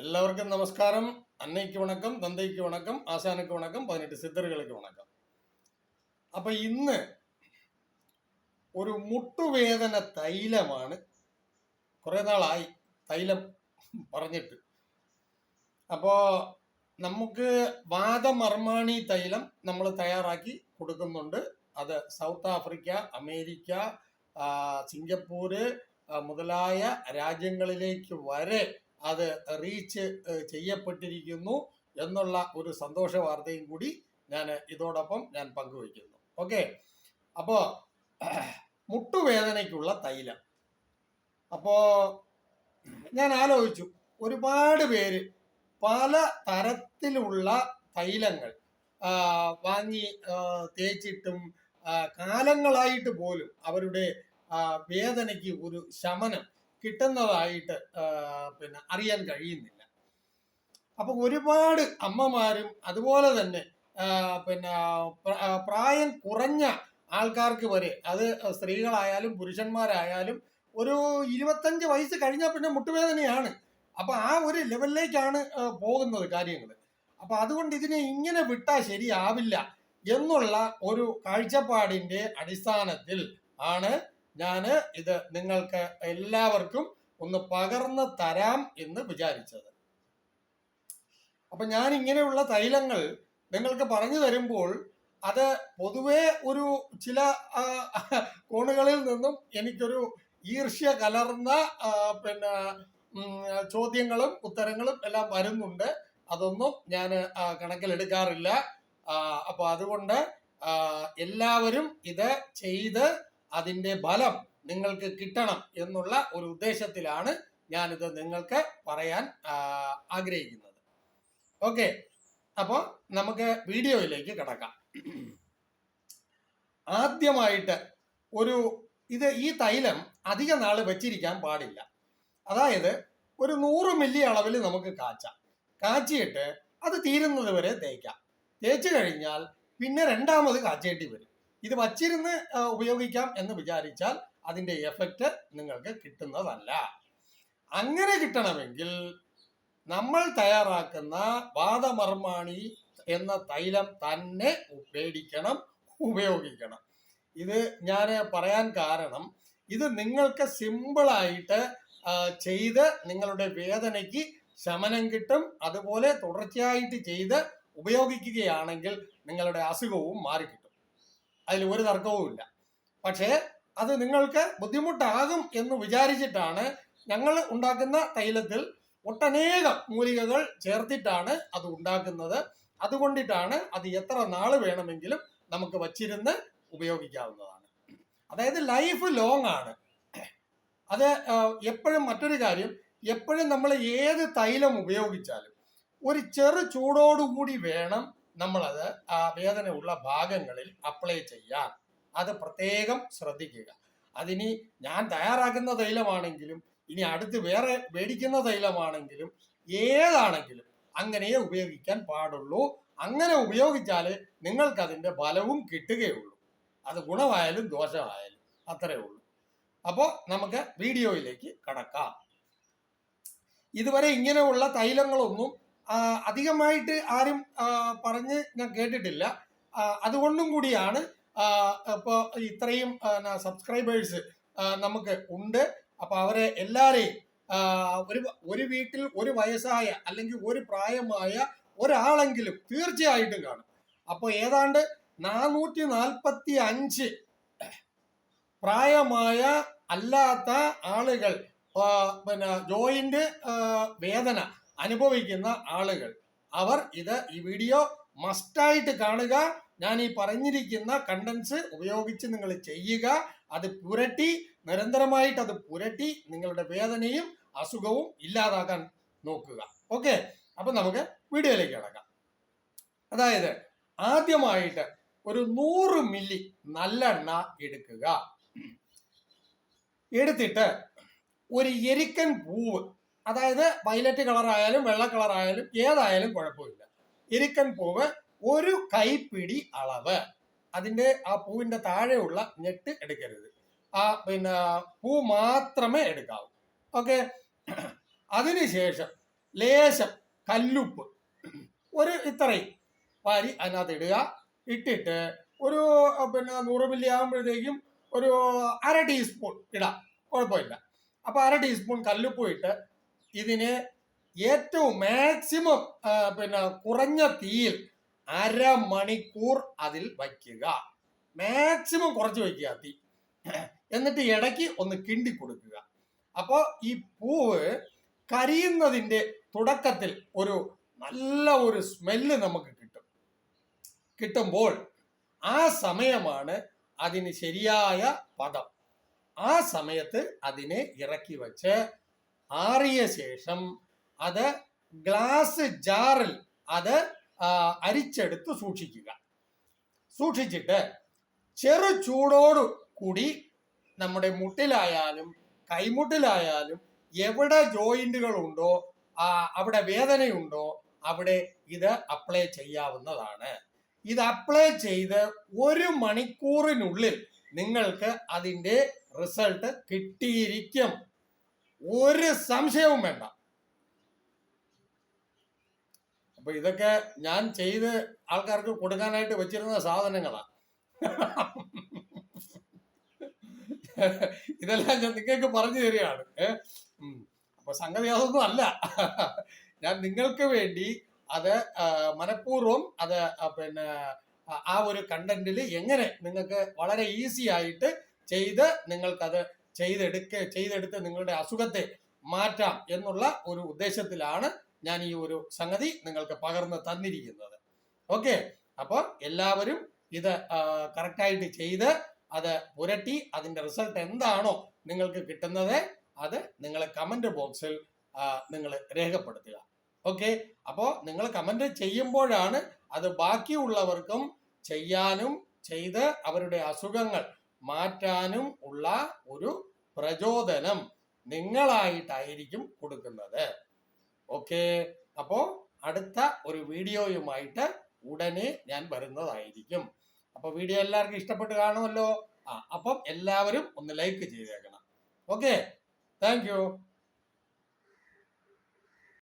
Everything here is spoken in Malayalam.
എല്ലാവർക്കും നമസ്കാരം. അന്നയ്ക്ക് വണക്കം തന്തയ്ക്ക് വണക്കം ആശാനക്ക് വണക്കം പതിനെട്ട് സിദ്ധറുകൾക്ക് വണക്കം. അപ്പൊ ഇന്ന് ഒരു മുട്ടുവേദന തൈലമാണ്. കുറെ നാളായി തൈലം പറഞ്ഞിട്ട്. അപ്പോ നമുക്ക് വാദമർമാണി തൈലം നമ്മൾ തയ്യാറാക്കി കൊടുക്കുന്നുണ്ട്. അത് സൗത്ത് ആഫ്രിക്ക അമേരിക്ക സിംഗപ്പൂര് മുതലായ രാജ്യങ്ങളിലേക്ക് വരെ അത് റീച്ച് ചെയ്യപ്പെട്ടിരിക്കുന്നു എന്നുള്ള ഒരു സന്തോഷ വാർത്തയും കൂടി ഞാൻ ഇതോടൊപ്പം ഞാൻ പങ്കുവയ്ക്കുന്നു. ഓക്കെ അപ്പോ മുട്ടുവേദനയ്ക്കുള്ള തൈലം. അപ്പോ ഞാൻ ആലോചിച്ചു. ഒരുപാട് പേര് പല തരത്തിലുള്ള തൈലങ്ങൾ വാങ്ങി തേച്ചിട്ടും കാലങ്ങളായിട്ട് പോലും അവരുടെ വേദനയ്ക്ക് ഒരു ശമനം കിട്ടുന്നതായിട്ട് പിന്നെ അറിയാൻ കഴിയുന്നില്ല. അപ്പൊ ഒരുപാട് അമ്മമാരും അതുപോലെ തന്നെ പിന്നെ പ്രായം കുറഞ്ഞ ആൾക്കാർക്ക് വരെ അത് സ്ത്രീകളായാലും പുരുഷന്മാരായാലും ഒരു ഇരുപത്തഞ്ച് വയസ്സ് കഴിഞ്ഞാൽ പിന്നെ മുട്ടുവേദനയാണ്. അപ്പൊ ആ ഒരു ലെവലിലേക്കാണ് പോകുന്നത് കാര്യങ്ങൾ അപ്പൊ അതുകൊണ്ട് ഇതിനെ ഇങ്ങനെ വിട്ടാൽ ശരിയാവില്ല എന്നുള്ള ഒരു കാഴ്ചപ്പാടിന്റെ അടിസ്ഥാനത്തിൽ ആണ് ഞാൻ ഇത് നിങ്ങൾക്ക് എല്ലാവർക്കും ഒന്ന് പകർന്നു തരാം എന്ന് വിചാരിച്ചത്. അപ്പൊ ഞാൻ ഇങ്ങനെയുള്ള തൈലങ്ങൾ നിങ്ങൾക്ക് പറഞ്ഞു തരുമ്പോൾ അത് പൊതുവെ ഒരു ചില കോണുകളിൽ നിന്നും എനിക്കൊരു ഈർഷ്യ കലർന്ന പിന്നെ ചോദ്യങ്ങളും ഉത്തരങ്ങളും എല്ലാം വരുന്നുണ്ട്. അതൊന്നും ഞാൻ കണക്കിലെടുക്കാറില്ല. അപ്പോൾ അപ്പൊ അതുകൊണ്ട് എല്ലാവരും ഇത് ചെയ്ത് അതിന്റെ ഫലം നിങ്ങൾക്ക് കിട്ടണം എന്നുള്ള ഒരു ഉദ്ദേശത്തിലാണ് ഞാനിത് നിങ്ങൾക്ക് പറയാൻ ആഗ്രഹിക്കുന്നത്. ഓക്കെ. അപ്പോൾ നമുക്ക് വീഡിയോയിലേക്ക് കിടക്കാം. ആദ്യമായിട്ട് ഒരു ഇത് ഈ തൈലം അധിക നാൾ വെച്ചിരിക്കാൻ പാടില്ല. അതായത് ഒരു നൂറ് മില്ലി അളവിൽ നമുക്ക് കാച്ചാം. കാച്ചിയിട്ട് അത് തീരുന്നത് വരെ തേക്കാം. തേച്ച് കഴിഞ്ഞാൽ പിന്നെ രണ്ടാമത് കാച്ചേണ്ടി വരും. ഇത് വച്ചിരുന്ന് ഉപയോഗിക്കാം എന്ന് വിചാരിച്ചാൽ അതിന്റെ എഫക്റ്റ് നിങ്ങൾക്ക് കിട്ടുന്നതല്ല. അങ്ങനെ കിട്ടണമെങ്കിൽ നമ്മൾ തയ്യാറാക്കുന്ന വാദമർമാണി എന്ന തൈലം തന്നെ മേടിക്കണം ഉപയോഗിക്കണം. ഇത് ഞാൻ പറയാൻ കാരണം ഇത് നിങ്ങൾക്ക് സിമ്പിളായിട്ട് ചെയ്ത് നിങ്ങളുടെ വേദനയ്ക്ക് ശമനം കിട്ടും അതുപോലെ തുടർച്ചയായിട്ട് ചെയ്ത് ഉപയോഗിക്കുകയാണെങ്കിൽ നിങ്ങളുടെ അസുഖവും മാറിക്കിട്ടും. അതിൽ ഒരു തർക്കവും ഇല്ല. പക്ഷേ അത് നിങ്ങൾക്ക് ബുദ്ധിമുട്ടാകും എന്ന് വിചാരിച്ചിട്ടാണ് ഞങ്ങൾ ഉണ്ടാക്കുന്ന തൈലത്തിൽ ഒട്ടനേകം മൂലികകൾ ചേർത്തിട്ടാണ് അത് ഉണ്ടാക്കുന്നത്. അതുകൊണ്ടിട്ടാണ് അത് എത്ര നാൾ വേണമെങ്കിലും നമുക്ക് വച്ചിരുന്ന് ഉപയോഗിക്കാവുന്നതാണ്. അതായത് ലൈഫ് ലോങ് ആണ്. അത് എപ്പോഴും മറ്റൊരു കാര്യം എപ്പോഴും നമ്മൾ ഏത് തൈലം ഉപയോഗിച്ചാലും ഒരു ചെറു ചൂടോടുകൂടി വേണം നമ്മളത് ആ വേദന ഉള്ള ഭാഗങ്ങളിൽ അപ്ലൈ ചെയ്യാൻ. അത് പ്രത്യേകം ശ്രദ്ധിക്കുക. അതിനി ഞാൻ തയ്യാറാക്കുന്ന തൈലമാണെങ്കിലും ഇനി അടുത്ത് വേറെ മേടിക്കുന്ന തൈലമാണെങ്കിലും ഏതാണെങ്കിലും അങ്ങനെ ഉപയോഗിക്കാൻ പാടുള്ളൂ. അങ്ങനെ ഉപയോഗിച്ചാലേ നിങ്ങൾക്ക് അതിന്റെ ഫലവും കിട്ടുകയുള്ളൂ. അത് ഗുണമായാലും ദോഷമായാലും അത്രയേ ഉള്ളൂ. അപ്പോൾ നമുക്ക് വീഡിയോയിലേക്ക് കടക്കാം. ഇതുവരെ ഇങ്ങനെയുള്ള തൈലങ്ങളൊന്നും അധികമായിട്ട് ആരും പറഞ്ഞ് ഞാൻ കേട്ടിട്ടില്ല. അതുകൊണ്ടും കൂടിയാണ് ഇപ്പോൾ ഇത്രയും സബ്സ്ക്രൈബേഴ്സ് നമുക്ക് ഉണ്ട്. അപ്പൊ അവരെ എല്ലാരെയും ഒരു ഒരു വീട്ടിൽ ഒരു വയസ്സായ അല്ലെങ്കിൽ ഒരു പ്രായമായ ഒരാളെങ്കിലും തീർച്ചയായിട്ടും കാണും. അപ്പോൾ ഏതാണ്ട് നാനൂറ്റി നാൽപ്പത്തി അഞ്ച് പ്രായമായ അല്ലാത്ത ആളുകൾ പിന്നെ ജോയിന്റ് വേദന അനുഭവിക്കുന്ന ആളുകൾ. അവർ ഇത് ഈ വീഡിയോ മസ്റ്റായിട്ട് കാണുക. ഞാൻ ഈ പറഞ്ഞിരിക്കുന്ന കണ്ടൻസ് ഉപയോഗിച്ച് നിങ്ങൾ ചെയ്യുക. അത് പുരട്ടി നിരന്തരമായിട്ട് അത് പുരട്ടി നിങ്ങളുടെ വേദനയും അസുഖവും ഇല്ലാതാക്കാൻ നോക്കുക. ഓക്കെ അപ്പൊ നമുക്ക് വീഡിയോയിലേക്ക് കിടക്കാം. അതായത് ആദ്യമായിട്ട് ഒരു നൂറ് മില്ലി നല്ലെണ്ണ എടുക്കുക. എടുത്തിട്ട് ഒരു എരിക്കൻ പൂവ് അതായത് വയലറ്റ് കളറായാലും വെള്ള കളറായാലും ഏതായാലും കുഴപ്പമില്ല. ഇരിക്കൻ പൂവ് ഒരു കൈപ്പിടി അളവ്. അതിന്റെ ആ പൂവിന്റെ താഴെയുള്ള ഞെട്ട് എടുക്കരുത്. ആ പിന്നെ പൂ മാത്രമേ എടുക്കാവൂ. ഓക്കെ? അതിനുശേഷം ലേശം കല്ലുപ്പ്. ഒരു ഇത്രയും വാരി അതിനകത്ത് ഇടുക. ഇട്ടിട്ട് ഒരു പിന്നെ നൂറ് മില്ലി ആകുമ്പോഴത്തേക്കും ഒരു അര ടീസ്പൂൺ ഇടാം. കുഴപ്പമില്ല. അപ്പോൾ അര ടീസ്പൂൺ കല്ലുപ്പ് ഇട്ട് ഇതിനെ ഏറ്റവും മാക്സിമം പിന്നെ കുറഞ്ഞ തീയിൽ അരമണിക്കൂർ അതിൽ വയ്ക്കുക. മാക്സിമം കുറച്ച് വയ്ക്കുക തീ. എന്നിട്ട് ഇടയ്ക്ക് ഒന്ന് കിണ്ടി കൊടുക്കുക. അപ്പോൾ ഈ പൂവ് കരിയുന്നതിന്റെ തുടക്കത്തിൽ ഒരു നല്ല ഒരു സ്മെല്ല് നമുക്ക് കിട്ടും. കിട്ടുമ്പോൾ ആ സമയമാണ് അതിന് ശരിയായ പദം. ആ സമയത്ത് അതിനെ ഇറക്കി വെച്ച് ആറിയ ശേഷം അത് ഗ്ലാസ് ജാറിൽ അത് അരിച്ചെടുത്ത് സൂക്ഷിക്കുക. സൂക്ഷിച്ചിട്ട് ചെറു ചൂടോടു കൂടി നമ്മുടെ മുട്ടിലായാലും കൈമുട്ടിലായാലും എവിടെ ജോയിന്റുകൾ ഉണ്ടോ അവിടെ വേദനയുണ്ടോ അവിടെ ഇത് അപ്ലൈ ചെയ്യാവുന്നതാണ്. ഇത് അപ്ലൈ ചെയ്ത് ഒരു മണിക്കൂറിനുള്ളിൽ നിങ്ങൾക്ക് അതിന്റെ റിസൾട്ട് കിട്ടിയിരിക്കും. ഒരു സംശയവും വേണ്ട. അപ്പൊ ഇതൊക്കെ ഞാൻ ചെയ്ത് ആൾക്കാർക്ക് കൊടുക്കാനായിട്ട് വെച്ചിരുന്ന സാധനങ്ങളാണ് ഇതെല്ലാം ഞാൻ നിങ്ങൾക്ക് പറഞ്ഞു തരികയാണ്. ഏഹ്. അപ്പൊ സംഗതി അതൊന്നും അല്ല. ഞാൻ നിങ്ങൾക്ക് വേണ്ടി അത് മനഃപൂർവം അത് പിന്നെ ആ ഒരു കണ്ടന്റിൽ എങ്ങനെ നിങ്ങൾക്ക് വളരെ ഈസി ആയിട്ട് ചെയ്ത് നിങ്ങൾക്കത് ചെയ്തെടുക്ക ചെയ്തെടുത്ത് നിങ്ങളുടെ അസുഖത്തെ മാറ്റാം എന്നുള്ള ഒരു ഉദ്ദേശത്തിലാണ് ഞാൻ ഈ ഒരു സംഗതി നിങ്ങൾക്ക് പകർന്ന് തന്നിരിക്കുന്നത്. ഓക്കെ അപ്പോൾ എല്ലാവരും ഇത് കറക്റ്റായിട്ട് ചെയ്ത് അത് പുരട്ടി അതിന്റെ റിസൾട്ട് എന്താണോ നിങ്ങൾക്ക് കിട്ടുന്നത് അത് നിങ്ങൾ കമന്റ് ബോക്സിൽ നിങ്ങൾ രേഖപ്പെടുത്തുക. ഓക്കെ അപ്പോൾ നിങ്ങൾ കമന്റ് ചെയ്യുമ്പോഴാണ് അത് ബാക്കിയുള്ളവർക്കും ചെയ്യാനും ചെയ്ത് അവരുടെ അസുഖങ്ങൾ മാറ്റാനും ഉള്ള ഒരു പ്രചോദനം നിങ്ങളായിട്ടായിരിക്കും കൊടുക്കുന്നത്. ഓക്കെ? അപ്പോ അടുത്ത ഒരു വീഡിയോയുമായിട്ട് ഉടനെ ഞാൻ വരുന്നതായിരിക്കും. അപ്പൊ വീഡിയോ എല്ലാവർക്കും ഇഷ്ടപ്പെട്ട് കാണുമല്ലോ? ആ അപ്പം എല്ലാവരും ഒന്ന് ലൈക്ക് ചെയ്തേക്കണം. ഓക്കെ? താങ്ക്